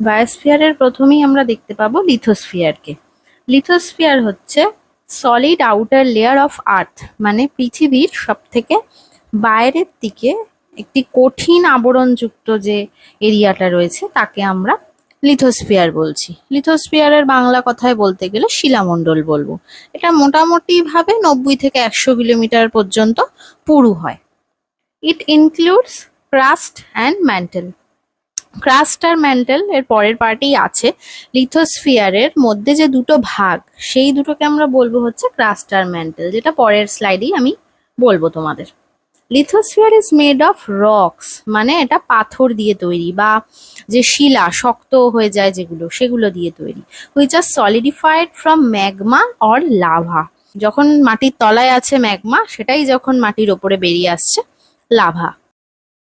বায়োস্ফিয়ারের প্রথমেই আমরা দেখতে পাবো লিথোস্ফিয়ারকে। লিথোস্ফিয়ার হচ্ছে solid outer layer of earth মানে পৃথিবীর সব থেকে বাইরের দিকে একটি কঠিন আবরণযুক্ত যে এরিয়াটা রয়েছে, তাকে আমরা লিথোস্ফিয়ার বলছি। লিথোস্ফিয়ারের বাংলা কথায় বলতে গেলে শিলামণ্ডল বলব। এটা মোটামুটি ভাবে নব্বই থেকে একশো কিলোমিটার পর্যন্ত পুরু হয়। It includes crust and mantle crust R mantle এর পরের পার্টেই আছে লিথোস্ফিয়ারের মধ্যে যে দুটো ভাগ, সেই দুটোকে আমরা বলব হচ্ছে ক্রাস্ট আর ম্যান্টেল যেটা পরের স্লাইডেই আমি বলব তোমাদের। Lithosphere is made of rocks মানে এটা পাথর দিয়ে তৈরি বা যে শিলা শক্ত হয়ে যায় যেগুলো, সেগুলো দিয়ে তৈরি which are solidified from magma or lava যখন মাটির তলায় আছে ম্যাগমা সেটাই যখন মাটির ওপরে বেরিয়ে আসছে লাভা।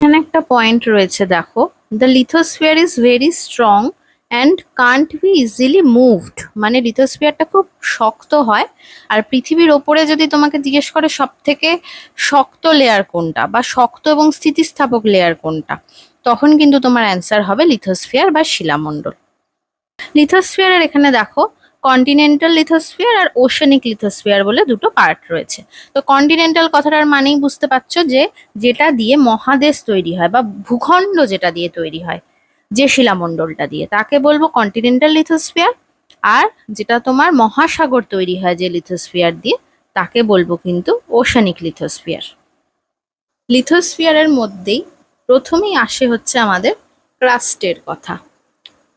এখানে একটা পয়েন্ট রয়েছে, দেখো। The lithosphere is very strong and can't be easily moved মানে লিথোস্ফিয়ারটা খুব শক্ত হয়, আর পৃথিবীর ওপরে যদি তোমাকে জিজ্ঞেস করে সব থেকে শক্ত লেয়ার কোনটা বা শক্ত এবং স্থিতিস্থাপক লেয়ার কোনটা, তখন কিন্তু তোমার অ্যান্সার হবে লিথোস্ফিয়ার বা শিলামণ্ডল। লিথোস্ফিয়ারের এখানে দেখো কন্টিনেন্টাল লিথোস্ফিয়ার আর ওশেনিক লিথোস্ফিয়ার বলে দুটো পার্ট রয়েছে। তো কন্টিনেন্টাল কথাটার মানেই বুঝতে পারছ যে, যেটা দিয়ে মহাদেশ তৈরি হয় বা ভূখণ্ড যেটা দিয়ে তৈরি হয়, যে শিলামণ্ডলটা দিয়ে। তাকে বলব কন্টিনেন্টাল লিথোস্ফিয়ার আর যেটা তোমার মহাসাগর তৈরি হয় যে লিথোস্ফিয়ার দিয়ে, তাকে বলব কিন্তু ওশানিক লিথোস্ফিয়ার লিথোস্ফিয়ারের মধ্যেই প্রথমেই আসে হচ্ছে আমাদের ক্রাস্টের কথা।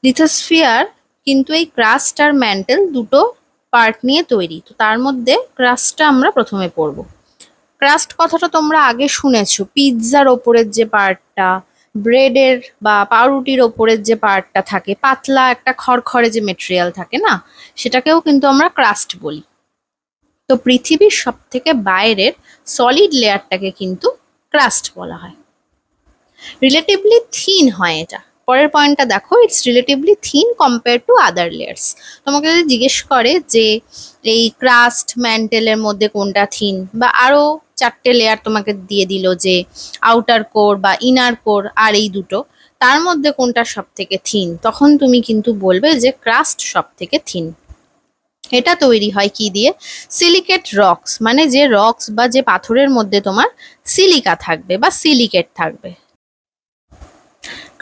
লিথোস্ফিয়ার কিন্তু এই ক্রাস্ট আর ম্যান্টেল দুটো পার্ট নিয়ে তৈরি। তো তার মধ্যে ক্রাস্টটা আমরা প্রথমে পড়ব ক্রাস্ট কথাটা তোমরা আগে শুনেছো। পিৎজার ওপরের যে পার্টটা ব্রেডের বা পাউরুটির ওপরের যে পার্টটা থাকে, পাতলা একটা খড়খড়ে যে মেটেরিয়াল থাকে না, সেটাকেও কিন্তু আমরা ক্রাস্ট বলি। তো পৃথিবীর সব থেকে বাইরের সলিড লেয়ারটাকে কিন্তু ক্রাস্ট বলা হয়। রিলেটিভলি থিন হয় এটা। পরের পয়েন্টটা দেখো it's relatively thin compare to other layers তোমাকে যদি জিজ্ঞেস করে যে এই ক্রাস্ট ম্যান্টেলের মধ্যে কোনটা থিন বা আরও চারটে লেয়ার তোমাকে দিয়ে দিল যে আউটার কোর বা ইনার কোর আর এই দুটো, তার মধ্যে কোনটা সব থেকে থিন তখন তুমি কিন্তু বলবে যে ক্রাস্ট সব থেকে থিন এটা তৈরি হয় কি দিয়ে? সিলিকেট রক্স মানে যে রক্স বা যে পাথরের মধ্যে তোমার সিলিকা থাকবে বা সিলিকেট থাকবে।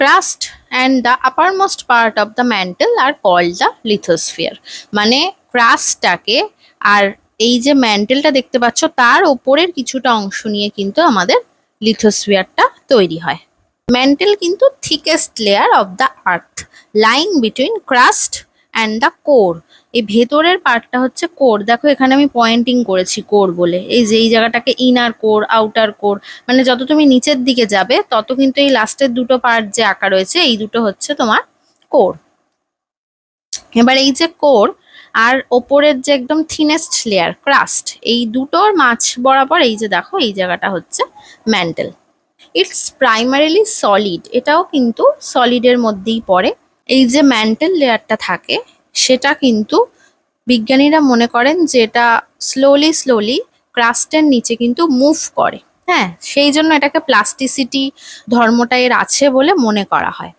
Crust and the uppermost part of the mantle are call the lithosphere মানে ক্রাস্টটাকে আর এই যে ম্যান্টেলটা দেখতে পাচ্ছ, তার ওপরের কিছুটা অংশ নিয়ে কিন্তু আমাদের লিথোস্ফিয়ারটা তৈরি হয়। ম্যান্টেল কিন্তু thickest layer of the earth lying between crust and the core এই ভেতরের পার্টটা হচ্ছে কোর দেখো, এখানে আমি পয়েন্টিং করেছি কোর বলে। এই যে, এই জায়গাটাকে ইনার কোর আউটার কোর মানে যত তুমি নিচের দিকে যাবে, তত কিন্তু এই লাস্টের দুটো পার্ট যে আঁকা রয়েছে, এই দুটো হচ্ছে তোমার কোর এবার এই যে কোর আর ওপরের যে একদম থিনেস্ট লেয়ার ক্রাস্ট এই দুটোর মাছ বরাবর এই যে দেখো, এই জায়গাটা হচ্ছে ম্যান্টেল ইটস প্রাইমারিলি সলিড এটাও কিন্তু সলিডের মধ্যেই পড়ে। এই যে ম্যান্টেল লেয়ারটা থাকে সেটা কিন্তু বিজ্ঞানীরা মনে করেন যে এটা স্লোলি স্লোলি ক্রাস্টের নিচে কিন্তু মুভ করে। হ্যাঁ সেই জন্য এটাকে প্লাস্টিসিটি ধর্মটা এর আছে বলে মনে করা হয়।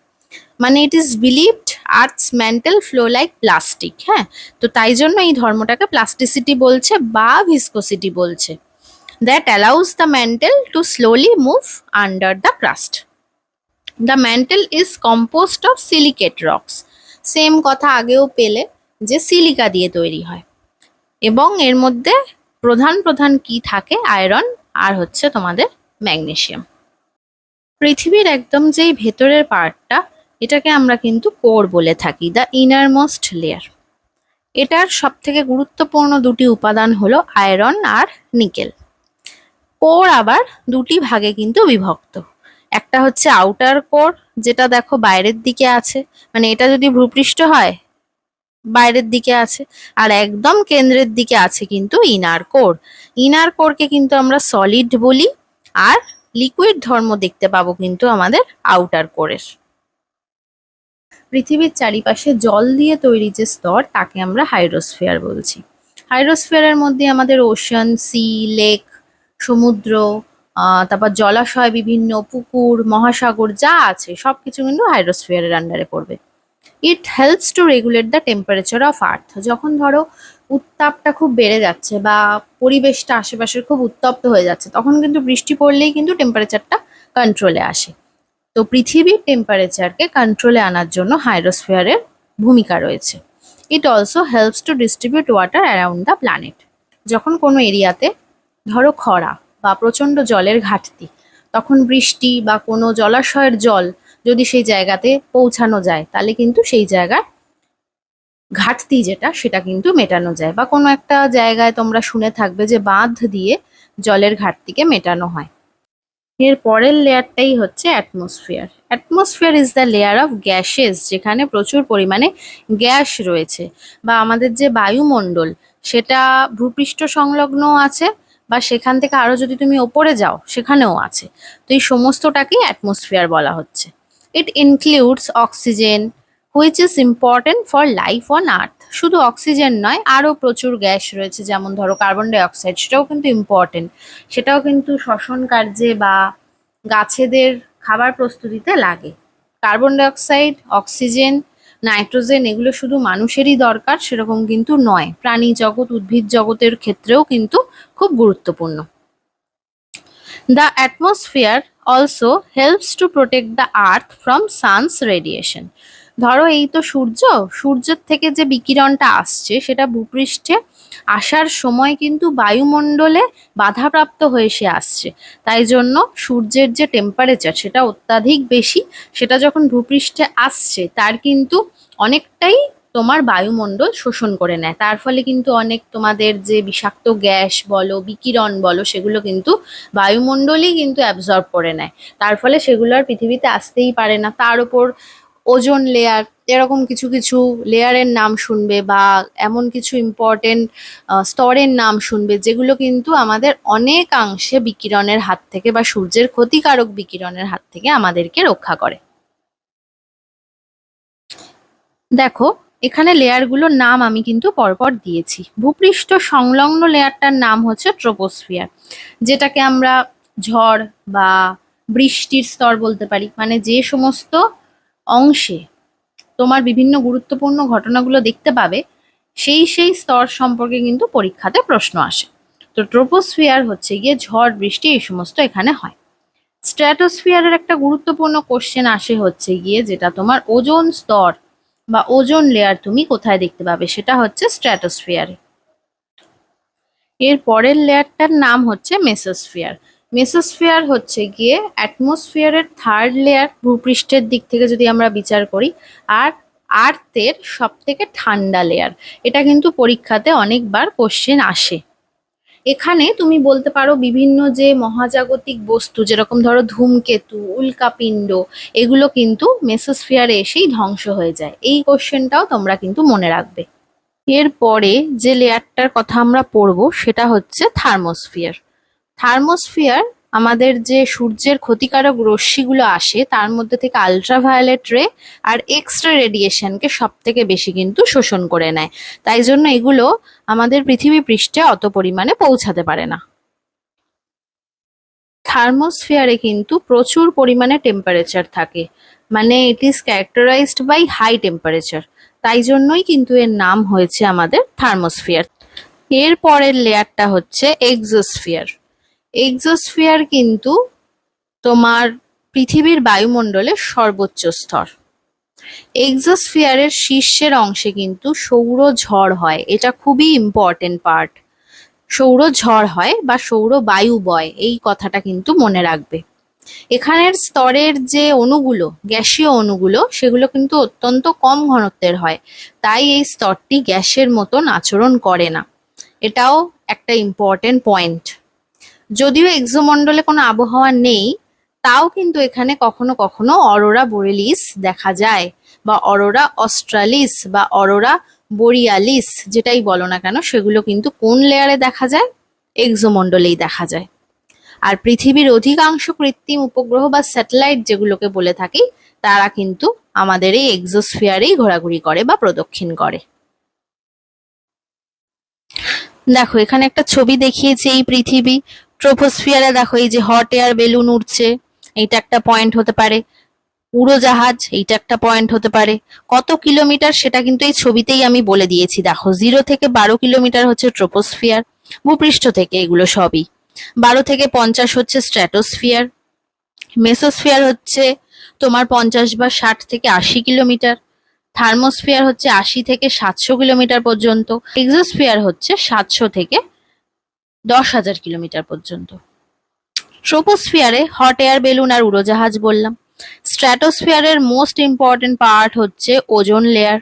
মানে it is believed earth's mantle flow like plastic হ্যাঁ? তো তাই জন্য এই ধর্মটাকে প্লাস্টিসিটি বলছে বা ভিসকোসিটি বলছে। That allows the mantle to slowly move under the crust the mantle is composed of silicate rocks same কথা আগেও পেলে যে সিলিকা দিয়ে তৈরি হয়। এবং এর মধ্যে প্রধান প্রধান কি থাকে? আয়রন আর হচ্ছে তোমাদের ম্যাগনেশিয়াম পৃথিবীর একদম যেই ভেতরের পার্টটা এটাকে আমরা কিন্তু কোর বলে থাকি দ্য ইনারমোস্ট লেয়ার এটার সব থেকে গুরুত্বপূর্ণ দুটি উপাদান হলো আয়রন আর নিকেল কোর আবার দুটি ভাগে কিন্তু বিভক্ত। একটা হচ্ছে আউটার কোর যেটা দেখো বাইরের দিকে আছে মানে এটা যদি ভূপৃষ্ঠ হয়, বাইরের দিকে আছে, আর একদম কেন্দ্রের দিকে আছে কিন্তু ইনার কোর। ইনার কোরকে কিন্তু আমরা সলিড বলি, আর লিকুইড ধর্ম দেখতে পাবো কিন্তু আমাদের আউটার কোরের। পৃথিবীর চারিপাশে জল দিয়ে তৈরি যে স্তর, তাকে আমরা হাইড্রোস্ফিয়ার বলছি। হাইড্রোস্ফিয়ারের মধ্যে আমাদের ওশান সি লেক সমুদ্র তারপর জলাশয়, বিভিন্ন পুকুর, মহাসাগর যা আছে, সবকিছু কিন্তু হাইড্রোস্ফিয়ারের আন্ডারে পড়বে। It helps to regulate the temperature of earth যখন ধরো উত্তাপটা খুব বেড়ে যাচ্ছে বা পরিবেশটা আশেপাশের খুব উত্তপ্ত হয়ে যাচ্ছে, তখন কিন্তু বৃষ্টি পড়লেই কিন্তু টেম্পারেচারটা কন্ট্রোলে আসে। তো পৃথিবীর টেম্পারেচারকে কন্ট্রোলে আনার জন্য হাইড্রোস্ফিয়ারের ভূমিকা রয়েছে। It also helps to distribute water around the planet যখন কোনো এরিয়াতে ধরো খরা বা প্রচণ্ড জলের ঘাটতি। তখন বৃষ্টি বা কোনো জলাশয়ের জল যদি সেই জায়গাতে পৌঁছানো যায়, তাহলে কিন্তু সেই জায়গার ঘাটতি যেটা, সেটা কিন্তু মেটানো যায় বা কোনো একটা জায়গায় তোমরা শুনে থাকবে যে বাঁধ দিয়ে জলের ঘাটতিকে মেটানো হয়। এর পরের লেয়ারটাই হচ্ছে atmosphere. Atmosphere is the layer of gases, যেখানে প্রচুর পরিমাণে গ্যাস রয়েছে বা আমাদের যে বায়ুমণ্ডল, সেটা ভূপৃষ্ঠ সংলগ্ন আছে বা সেখান থেকে আরও যদি তুমি ওপরে যাও, সেখানেও আছে। তো এই সমস্তটাকেই অ্যাটমসফিয়ার বলা হচ্ছে। It includes oxygen which is important for life on earth শুধু অক্সিজেন নয় আরও প্রচুর গ্যাস রয়েছে, যেমন ধরো কার্বন ডাই অক্সাইড সেটাও কিন্তু ইম্পর্টেন্ট সেটাও কিন্তু শ্বসন কার্যে বা গাছেদের খাবার প্রস্তুতিতে লাগে। কার্বন ডাইঅক্সাইড অক্সিজেন নাইট্রোজেন এগুলো শুধু মানুষেরই দরকার, সেরকম কিন্তু নয়। প্রাণী জগৎ, উদ্ভিদ জগতের ক্ষেত্রেও কিন্তু খুব গুরুত্বপূর্ণ। The atmosphere also helps to protect the earth from sun's radiation ধরো এই তো সূর্য, সূর্যের থেকে যে বিকিরণটা আসছে সেটা ভূপৃষ্ঠে আসার সময় কিন্তু বায়ুমণ্ডলে বাধাপ্রাপ্ত হয়ে সে আসছে। তাই জন্য সূর্যের যে টেম্পারেচার সেটা অত্যাধিক বেশি, সেটা যখন ভূপৃষ্ঠে আসছে তার কিন্তু অনেকটাই তোমার বায়ুমণ্ডল শোষণ করে নেয়। তার ফলে কিন্তু অনেক তোমাদের যে বিষাক্ত গ্যাস বলো, বিকিরণ বলো, সেগুলো কিন্তু বায়ুমণ্ডলই কিন্তু অ্যাবজর্ব করে নেয়। তার ফলে সেগুলো আর পৃথিবীতে আসতেই পারে না। তার উপর ওজোন লেয়ার এরকম কিছু কিছু লেয়ারের নাম শুনবে বা এমন কিছু ইম্পর্টেন্ট স্তরের নাম শুনবে যেগুলো কিন্তু আমাদের অনেকাংশে বিকিরণের হাত থেকে বা সূর্যের ক্ষতিকারক বিকিরণের হাত থেকে আমাদেরকে রক্ষা করে। দেখো, এখানে লেয়ারগুলোর নাম আমি কিন্তু পরপর দিয়েছি। ভূপৃষ্ঠ সংলগ্ন লেয়ারটার নাম হচ্ছে ট্রোপোস্ফিয়ার যেটাকে আমরা ঝড় বা বৃষ্টির স্তর বলতে পারি। মানে যে সমস্ত অংশে তোমার বিভিন্ন গুরুত্বপূর্ণ ঘটনাগুলো দেখতে পাবে, সেই সেই স্তর সম্পর্কে কিন্তু পরীক্ষাতে প্রশ্ন আসে। তো ট্রোপোস্ফিয়ার হচ্ছে গিয়ে ঝড়, বৃষ্টি এই সমস্ত এখানে হয়। স্ট্র্যাটোস্ফিয়ারের একটা গুরুত্বপূর্ণ কোশ্চেন আসে হচ্ছে গিয়ে যেটা তোমার ওজন স্তর বা ওজন লেয়ার তুমি কোথায় দেখতে পাবে, সেটা হচ্ছে স্ট্র্যাটোস্ফিয়ারে। এর পরের লেয়ারটার নাম হচ্ছে মেসোস্ফিয়ার মেসোস্ফিয়ার হচ্ছে গিয়ে অ্যাটমসফিয়ারের থার্ড লেয়ার ভূপৃষ্ঠের দিক থেকে যদি আমরা বিচার করি, আর আর্থের সব থেকে ঠান্ডা লেয়ার এটা কিন্তু পরীক্ষাতে অনেকবার কোশ্চেন আসে। এখানে তুমি বলতে পারো বিভিন্ন যে মহাজাগতিক বস্তু, যেরকম ধরো ধূমকেতু, উল্কাপিণ্ড, এগুলো কিন্তু মেসোস্ফিয়ারে এসেই ধ্বংস হয়ে যায়। এই কোশ্চেনটাও তোমরা কিন্তু মনে রাখবে। এরপরে যে লেয়ারটার কথা আমরা পড়ব, সেটা হচ্ছে থার্মোস্ফিয়ার। থার্মোস্ফিয়ার, আমাদের যে সূর্যের ক্ষতিকারক রশ্মিগুলো আসে, তার মধ্যে থেকে আলট্রাভায়োলেট রে আর এক্সট্রা রেডিয়েশনকে সব থেকে বেশি কিন্তু শোষণ করে নেয়। তাই জন্য এগুলো আমাদের পৃথিবী পৃষ্ঠে অত পরিমাণে পৌঁছাতে পারে না। থার্মোস্ফিয়ারে কিন্তু প্রচুর পরিমাণে টেম্পারেচার থাকে। মানে it is characterized by high temperature তাই জন্যই কিন্তু এর নাম হয়েছে আমাদের থার্মোস্ফিয়ার। এর পরের লেয়ারটা হচ্ছে এক্সোস্ফিয়ার এক্সোস্ফিয়ার কিন্তু তোমার পৃথিবীর বায়ুমণ্ডলের সর্বোচ্চ স্তর। এক্সোস্ফিয়ারের শীর্ষের অংশে কিন্তু সৌর ঝড় হয়। এটা খুবই ইম্পর্টেন্ট পার্ট সৌর ঝড় হয় বা সৌর বায়ু বয়, এই কথাটা কিন্তু মনে রাখবে। এখানের স্তরের যে অণুগুলো, গ্যাসীয় অণুগুলো, সেগুলো কিন্তু অত্যন্ত কম ঘনত্বের হয়। তাই এই স্তরটি গ্যাসের মতন আচরণ করে না। এটাও একটা ইম্পর্টেন্ট পয়েন্ট যদিও এক্সোমণ্ডলে কোনো আবহাওয়া নেই, তাও কিন্তু এখানে কখনো কখনো অরোরা বোরেলিস দেখা যায় বা অরোরা অস্ট্রালিস বা অরোরা বোরিয়ালিস যেটাই বলো না কেন, সেগুলো কিন্তু কোন লেয়ারে দেখা যায়? এক্সোমণ্ডলেই দেখা যায়। আর পৃথিবীর অধিকাংশ কৃত্রিম উপগ্রহ বা স্যাটেলাইট যেগুলোকে বলে থাকি, তারা কিন্তু আমাদের এই এক্সোস্ফিয়ারেই ঘোরাঘুরি করে বা প্রদক্ষিণ করে। দেখো, এখানে একটা ছবি দেখিয়েছে এই পৃথিবী। ট্রোপোস্ফিয়ারে দেখো, এই যে হট এয়ার বেলুন উঠছে এইটা একটা পয়েন্ট হতে পারে। উড়োজাহাজ এইটা একটা পয়েন্ট হতে পারে। কত কিলোমিটার সেটা কিন্তু এই ছবিতেই আমি বলে দিয়েছি। দেখো জিরো থেকে বারো কিলোমিটার হচ্ছে ট্রোপোস্ফিয়ার ভূপৃষ্ঠ থেকে এগুলো সবই। বারো থেকে পঞ্চাশ হচ্ছে স্ট্র্যাটোস্ফিয়ার মেসোস্ফিয়ার হচ্ছে তোমার পঞ্চাশ বা ষাট থেকে আশি কিলোমিটার থার্মোস্ফিয়ার হচ্ছে আশি থেকে সাতশো কিলোমিটার পর্যন্ত এক্সোস্ফিয়ার হচ্ছে সাতশো থেকে দশ হাজার কিলোমিটার পর্যন্ত। ট্রোপোস্ফিয়ারে হট এয়ার বেলুন আর উড়োজাহাজ বললাম। স্ট্র্যাটোস্ফিয়ারের মোস্ট ইম্পর্টেন্ট পার্ট হচ্ছে ওজোন লেয়ার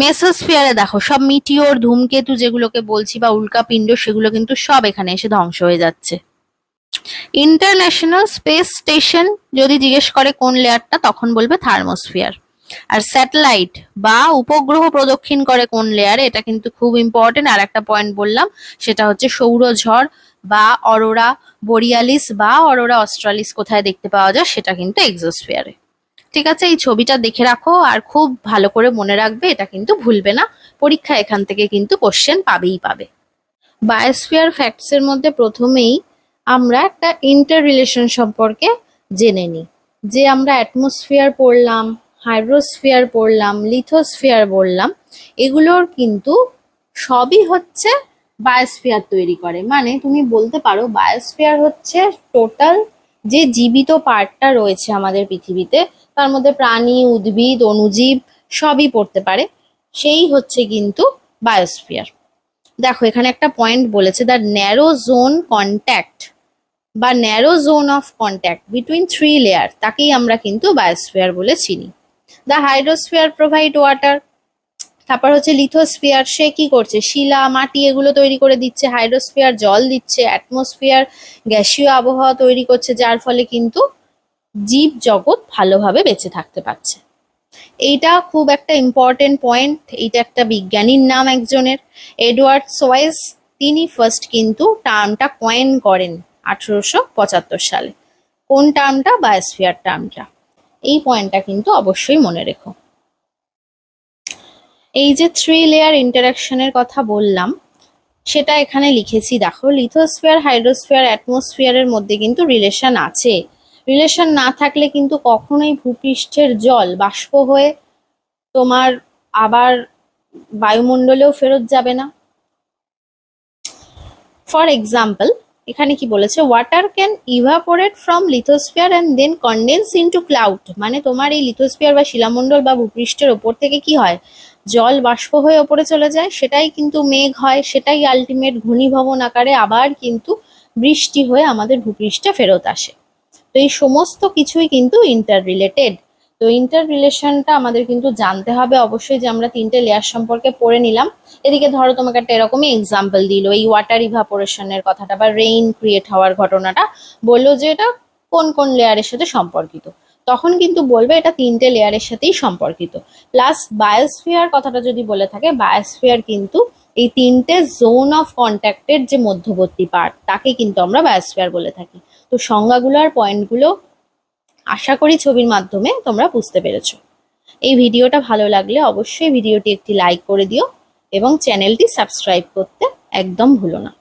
মেসোস্ফিয়ারে দেখো, সব মিটিওর ধূমকেতু যেগুলোকে বলছি বা উল্কাপিণ্ড, সেগুলো কিন্তু সব এখানে এসে ধ্বংস হয়ে যাচ্ছে। ইন্টারন্যাশনাল স্পেস স্টেশন যদি জিজ্ঞেস করে কোন লেয়ারটা তখন বলবে থার্মোস্ফিয়ার আর স্যাটেলাইট বা উপগ্রহ প্রদক্ষিণ করে কোন লেয়ারে এটা কিন্তু খুব ইম্পর্টেন্ট আর একটা পয়েন্ট বললাম, সেটা হচ্ছে সৌরঝড় বা অরোরা বোরিয়ালিস বা অরোরা অস্ট্রালিস কোথায় দেখতে পাওয়া যায়, সেটা কিন্তু এক্সোস্ফিয়ারে ঠিক আছে, এই ছবিটা দেখে রাখো, আর খুব ভালো করে মনে রাখবে, এটা কিন্তু ভুলবে না। পরীক্ষা এখান থেকে কিন্তু কোশ্চেন পাবেই পাবে। বায়োস্ফিয়ার ফ্যাক্টস এর মধ্যে প্রথমেই আমরা একটা ইন্টার রিলেশন সম্পর্কে জেনে নিই। যে আমরা অ্যাটমসফিয়ার পড়লাম হাইড্রোস্ফিয়ার পড়লাম, লিথোস্ফিয়ার বললাম এগুলোর কিন্তু সবই হচ্ছে বায়োস্ফিয়ার তৈরি করে। মানে তুমি বলতে পারো বায়োস্ফিয়ার হচ্ছে টোটাল যে জীবিত পার্টটা রয়েছে আমাদের পৃথিবীতে, তার মধ্যে প্রাণী, উদ্ভিদ, অণুজীব সবই পড়তে পারে, সেই হচ্ছে কিন্তু বায়োস্ফিয়ার। দেখো, এখানে একটা পয়েন্ট বলেছে দ্য ন্যারো জোন কন্ট্যাক্ট বা narrow zone of contact between three layer তাকেই আমরা কিন্তু বায়োস্ফিয়ার বলে চিনি। দ্য হাইড্রোস্ফিয়ার প্রোভাইড ওয়াটার তারপর হচ্ছে লিথোস্ফিয়ার সে কি করছে? শিলা, মাটি এগুলো তৈরি করে দিচ্ছে হাইড্রোস্ফিয়ার জল দিচ্ছে অ্যাটমসফিয়ার গ্যাসীয় আবহাওয়া তৈরি করছে, যার ফলে কিন্তু জীব জগৎ ভালোভাবে বেঁচে থাকতে পারছে। এইটা খুব একটা ইম্পর্টেন্ট পয়েন্ট এইটা একটা বিজ্ঞানীর নাম একজনের এডওয়ার্ড সোয়েস তিনি ফার্স্ট কিন্তু টার্মটা কয়েন করেন আঠেরোশো পঁচাত্তর সালে। কোন টার্মটা বায়োস্ফিয়ার টার্মটা এই পয়েন্টটা কিন্তু অবশ্যই মনে রেখো। এই যে থ্রি লেয়ার ইন্টারাকশনের কথা বললাম, সেটা এখানে লিখেছি, দেখো লিথোস্ফিয়ার হাইড্রোস্ফিয়ার অ্যাটমসফিয়ারের মধ্যে কিন্তু রিলেশন আছে। রিলেশন না থাকলে কিন্তু কখনোই ভূপৃষ্ঠের জল, বাষ্প হয়ে তোমার আবার বায়ুমণ্ডলেও ফেরত যাবে না। ফর এক্সাম্পল এখানে কি বলেছে water can evaporate from lithosphere and then condense into cloud মানে তোমার এই লিথোস্ফিয়ার বা শিলামণ্ডল বা ভূপৃষ্ঠের ওপর থেকে কি হয়, জল বাষ্প হয়ে ওপরে চলে যায়, সেটাই কিন্তু মেঘ হয়, সেটাই আলটিমেট ঘনীভবন আকারে আবার কিন্তু বৃষ্টি হয়ে আমাদের ভূপৃষ্ঠে ফেরত আসে। তো এই সমস্ত কিছুই কিন্তু ইন্টার রিলেটেড তো ইন্টার রিলেশনটা আমাদের কিন্তু জানতে হবে। অবশ্যই যে আমরা তিনটে লেয়ার সম্পর্কে পড়ে নিলাম। এদিকে ধরো তোমাকে একটা এরকমই এক্সাম্পল দিল, এই ওয়াটার ইভাপোরেশনের কথাটা বা রেইন ক্রিয়েট হওয়ার ঘটনাটা। বলল যে এটা কোন কোন লেয়ারের সাথে সম্পর্কিত? তখন কিন্তু বলবে এটা তিনটে লেয়ারের সাথেই সম্পর্কিত। প্লাস বায়োস্ফিয়ার কথাটা যদি বলে থাকে বায়োস্ফিয়ার কিন্তু এই তিনটে জোন অফ কন্ট্যাক্টের যে মধ্যবর্তী পার্ট তাকে কিন্তু আমরা বায়োস্ফিয়ার বলে থাকি। তো সংজ্ঞাগুলো আর পয়েন্টগুলো আশা করি ছবির মাধ্যমে তোমরা বুঝতে পেরেছ। এই ভিডিওটা ভালো লাগলে অবশ্যই ভিডিওটি একটি লাইক করে দিও এবং চ্যানেলটি সাবস্ক্রাইব করতে একদম ভুলো না।